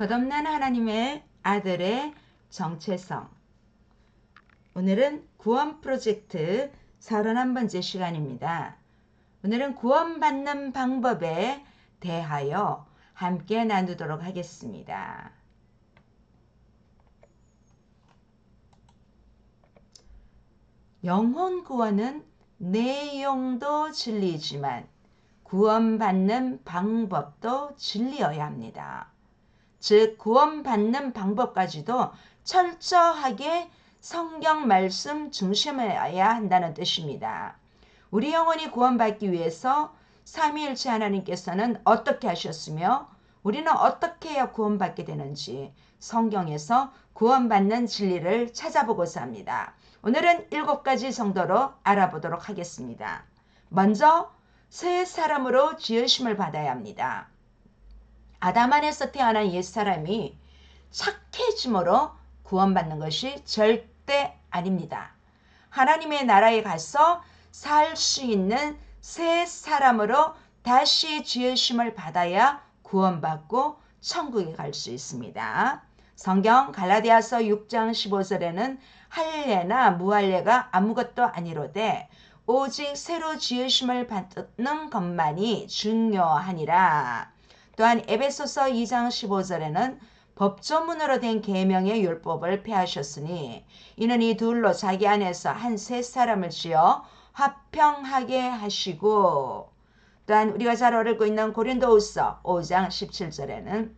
거듭난 하나님의 아들의 정체성. 오늘은 구원 프로젝트 31번째 시간입니다. 오늘은 구원받는 방법에 대하여 함께 나누도록 하겠습니다. 영혼 구원은 내용도 진리지만 구원받는 방법도 진리여야 합니다. 즉 구원받는 방법까지도 철저하게 성경 말씀 중심해야 한다는 뜻입니다. 우리 영혼이 구원받기 위해서 삼위일체 하나님께서는 어떻게 하셨으며 우리는 어떻게 해야 구원받게 되는지 성경에서 구원받는 진리를 찾아보고자 합니다. 오늘은 일곱 가지 정도로 알아보도록 하겠습니다. 먼저 새 사람으로 지으심을 받아야 합니다. 아담 안에서 태어난 옛사람이 착해짐으로 구원받는 것이 절대 아닙니다. 하나님의 나라에 가서 살 수 있는 새 사람으로 다시 지으심을 받아야 구원받고 천국에 갈 수 있습니다. 성경 갈라디아서 6장 15절에는 할례나 무할례가 아무것도 아니로되 오직 새로 지으심을 받는 것만이 중요하니라. 또한 에베소서 2장 15절에는 법조문으로 된 계명의 율법을 폐하셨으니 이는 이 둘로 자기 안에서 한 세 사람을 지어 화평하게 하시고 또한 우리가 잘 알고 있는 고린도후서 5장 17절에는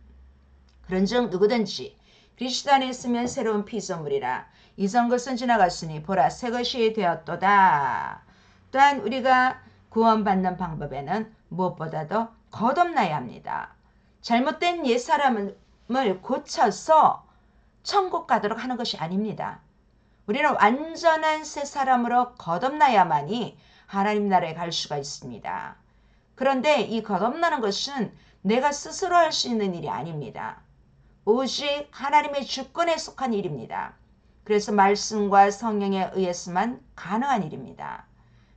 그런즉 누구든지 그리스도 안에 있으면 새로운 피조물이라 이전 것은 지나갔으니 보라 새 것이 되었도다. 또한 우리가 구원받는 방법에는 무엇보다도 거듭나야 합니다. 잘못된 옛사람을 고쳐서 천국 가도록 하는 것이 아닙니다. 우리는 완전한 새 사람으로 거듭나야만이 하나님 나라에 갈 수가 있습니다. 그런데 이 거듭나는 것은 내가 스스로 할 수 있는 일이 아닙니다. 오직 하나님의 주권에 속한 일입니다. 그래서 말씀과 성령에 의해서만 가능한 일입니다.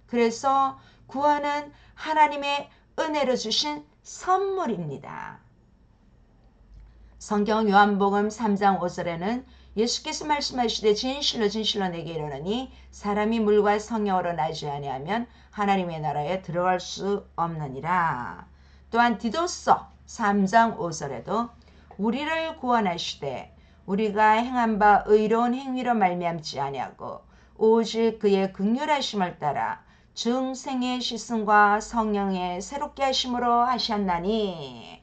그래서 구원은 하나님의 은혜로 주신 선물입니다. 성경 요한복음 3장 5절에는 예수께서 말씀하시되 진실로 진실로 내게 이르노니 사람이 물과 성령으로 나지 아니하면 하나님의 나라에 들어갈 수 없느니라. 또한 디도서 3장 5절에도 우리를 구원하시되 우리가 행한 바 의로운 행위로 말미암지 아니하고 오직 그의 극률하심을 따라 중생의 시승과 성령의 새롭게 하심으로 하셨나니.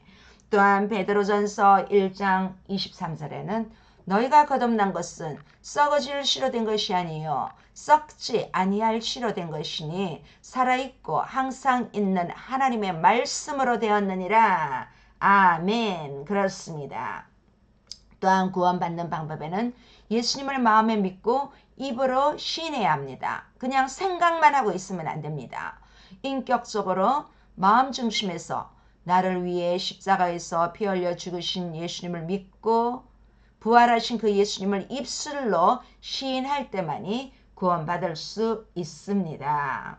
또한 베드로전서 1장 23절에는 너희가 거듭난 것은 썩어질 씨로 된 것이 아니요 썩지 아니할 씨로 된 것이니 살아있고 항상 있는 하나님의 말씀으로 되었느니라. 아멘. 그렇습니다. 또한 구원받는 방법에는 예수님을 마음에 믿고 입으로 시인해야 합니다. 그냥 생각만 하고 있으면 안 됩니다. 인격적으로 마음 중심에서 나를 위해 십자가에서 피 흘려 죽으신 예수님을 믿고 부활하신 그 예수님을 입술로 시인할 때만이 구원받을 수 있습니다.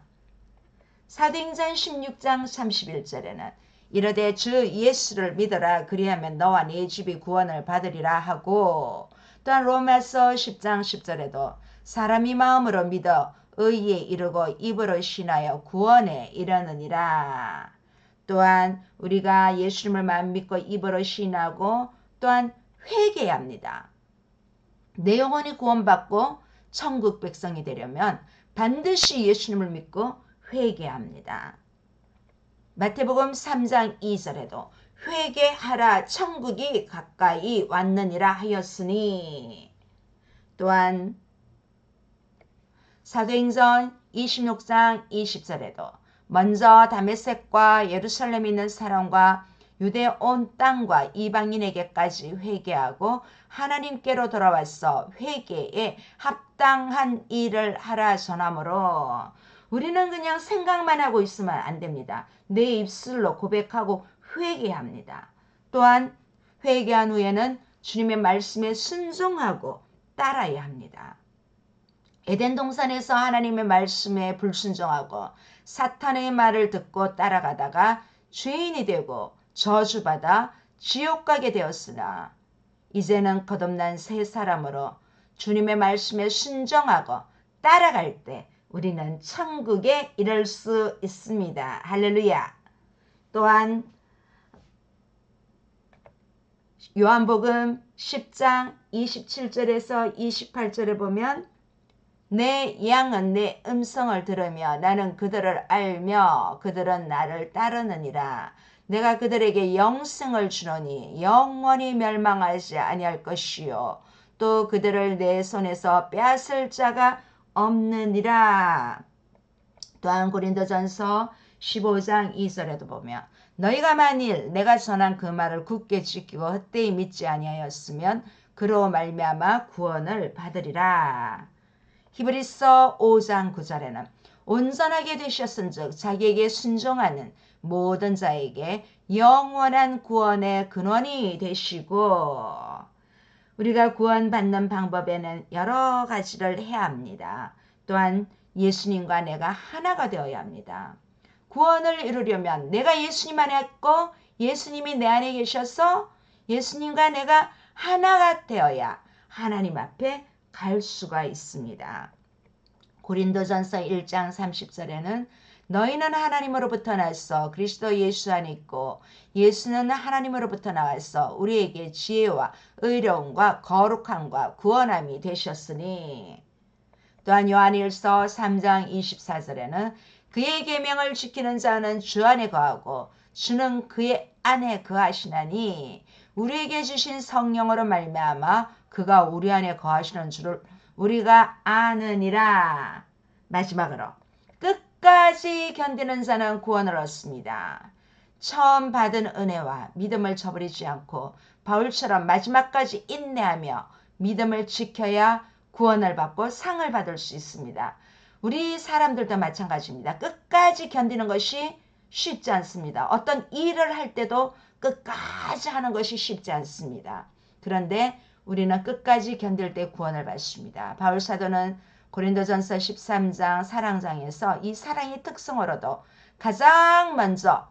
사도행전 16장 31절에는 이르되 주 예수를 믿어라 그리하면 너와 네 집이 구원을 받으리라 하고 또한 로마서 10장 10절에도 사람이 마음으로 믿어 의에 이르고 입으로 신하여 구원에 이르느니라. 또한 우리가 예수님을 마음 믿고 입으로 신하고 또한 회개합니다. 내 영혼이 구원받고 천국 백성이 되려면 반드시 예수님을 믿고 회개합니다. 마태복음 3장 2절에도 회개하라 천국이 가까이 왔느니라 하였으니 또한 사도행전 26장 20절에도 먼저 다메섹과 예루살렘에 있는 사람과 유대 온 땅과 이방인에게까지 회개하고 하나님께로 돌아와서 회개에 합당한 일을 하라 전함으로 우리는 그냥 생각만 하고 있으면 안 됩니다. 내 입술로 고백하고 회개합니다. 또한 회개한 후에는 주님의 말씀에 순종하고 따라야 합니다. 에덴 동산에서 하나님의 말씀에 불순종하고 사탄의 말을 듣고 따라가다가 죄인이 되고 저주받아 지옥 가게 되었으나 이제는 거듭난 새 사람으로 주님의 말씀에 순종하고 따라갈 때 우리는 천국에 이를 수 있습니다. 할렐루야. 또한 요한복음 10장 27절에서 28절에 보면 내 양은 내 음성을 들으며 나는 그들을 알며 그들은 나를 따르느니라. 내가 그들에게 영생을 주노니 영원히 멸망하지 아니할 것이요. 또 그들을 내 손에서 빼앗을 자가 없느니라. 또한 고린도전서 15장 2절에도 보면 너희가 만일 내가 전한 그 말을 굳게 지키고 헛되이 믿지 아니하였으면 그로 말미암아 구원을 받으리라. 히브리서 5장 9절에는 온전하게 되셨은즉 자기에게 순종하는 모든 자에게 영원한 구원의 근원이 되시고 우리가 구원받는 방법에는 여러 가지를 해야 합니다. 또한 예수님과 내가 하나가 되어야 합니다. 구원을 이루려면 내가 예수님 안에 있고 예수님이 내 안에 계셔서 예수님과 내가 하나가 되어야 하나님 앞에 갈 수가 있습니다. 고린도전서 1장 30절에는 너희는 하나님으로부터 났어 그리스도 예수 안에 있고 예수는 하나님으로부터 나와서 우리에게 지혜와 의로움과 거룩함과 구원함이 되셨으니 또한 요한일서 3장 24절에는 그의 계명을 지키는 자는 주 안에 거하고 주는 그의 안에 거하시나니 우리에게 주신 성령으로 말미암아 그가 우리 안에 거하시는 줄을 우리가 아느니라. 마지막으로 끝까지 견디는 자는 구원을 얻습니다. 처음 받은 은혜와 믿음을 저버리지 않고 바울처럼 마지막까지 인내하며 믿음을 지켜야 구원을 받고 상을 받을 수 있습니다. 우리 사람들도 마찬가지입니다. 끝까지 견디는 것이 쉽지 않습니다. 어떤 일을 할 때도 끝까지 하는 것이 쉽지 않습니다. 그런데 우리는 끝까지 견딜 때 구원을 받습니다. 바울 사도는 고린도전서 13장 사랑장에서 이 사랑의 특성으로도 가장 먼저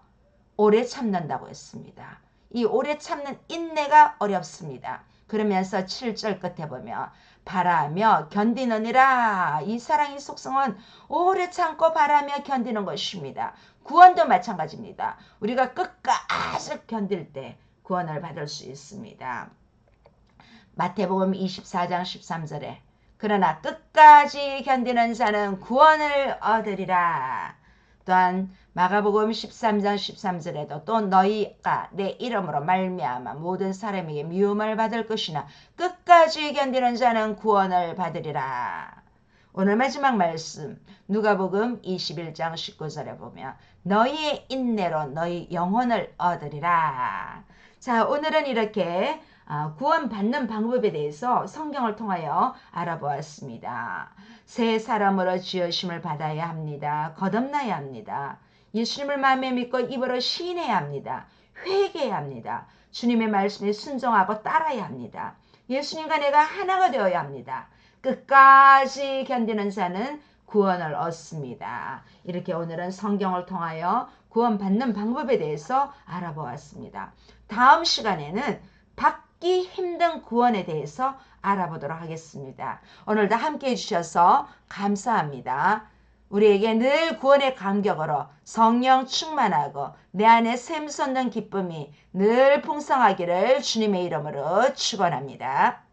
오래 참는다고 했습니다. 이 오래 참는 인내가 어렵습니다. 그러면서 7절 끝에 보면 바라며 견디느니라 이 사랑의 속성은 오래 참고 바라며 견디는 것입니다. 구원도 마찬가지입니다. 우리가 끝까지 견딜 때 구원을 받을 수 있습니다. 마태복음 24장 13절에 그러나 끝까지 견디는 자는 구원을 얻으리라. 또한 마가복음 13장 13절에도 또 너희가 내 이름으로 말미암아 모든 사람에게 미움을 받을 것이나 끝까지 견디는 자는 구원을 받으리라. 오늘 마지막 말씀 누가복음 21장 19절에 보면 너희의 인내로 너희 영혼을 얻으리라. 자 오늘은 이렇게 아, 구원받는 방법에 대해서 성경을 통하여 알아보았습니다. 새 사람으로 지으심을 받아야 합니다. 거듭나야 합니다. 예수님을 마음에 믿고 입으로 시인해야 합니다. 회개해야 합니다. 주님의 말씀에 순종하고 따라야 합니다. 예수님과 내가 하나가 되어야 합니다. 끝까지 견디는 자는 구원을 얻습니다. 이렇게 오늘은 성경을 통하여 구원받는 방법에 대해서 알아보았습니다. 다음 시간에는 힘든 구원에 대해서 알아보도록 하겠습니다. 오늘도 함께 해주셔서 감사합니다. 우리에게 늘 구원의 감격으로 성령 충만하고 내 안에 샘솟는 기쁨이 늘 풍성하기를 주님의 이름으로 축원합니다.